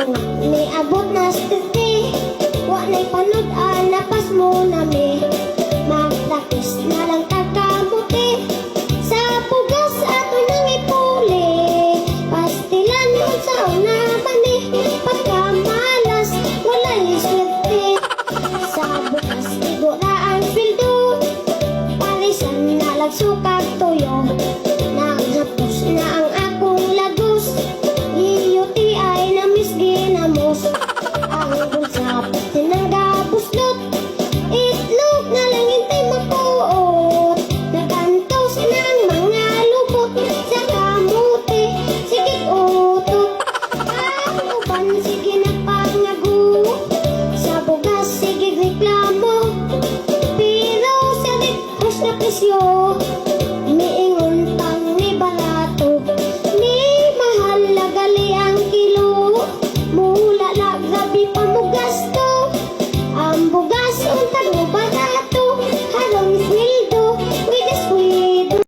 Kung niabot na stuti, wa na'y panood alapas mo na me. Magtakis na lang kakabuti, sa pugas ato nang ipuli. Pastilan mo sa una bandi, pagkamalas wala'y swerte. Sa bukas igura ang pildo, palisan na lang sukag tuyo. Na presyo Iniingon pang ni barato Ni mahal na gali ang kilo Mula na gabi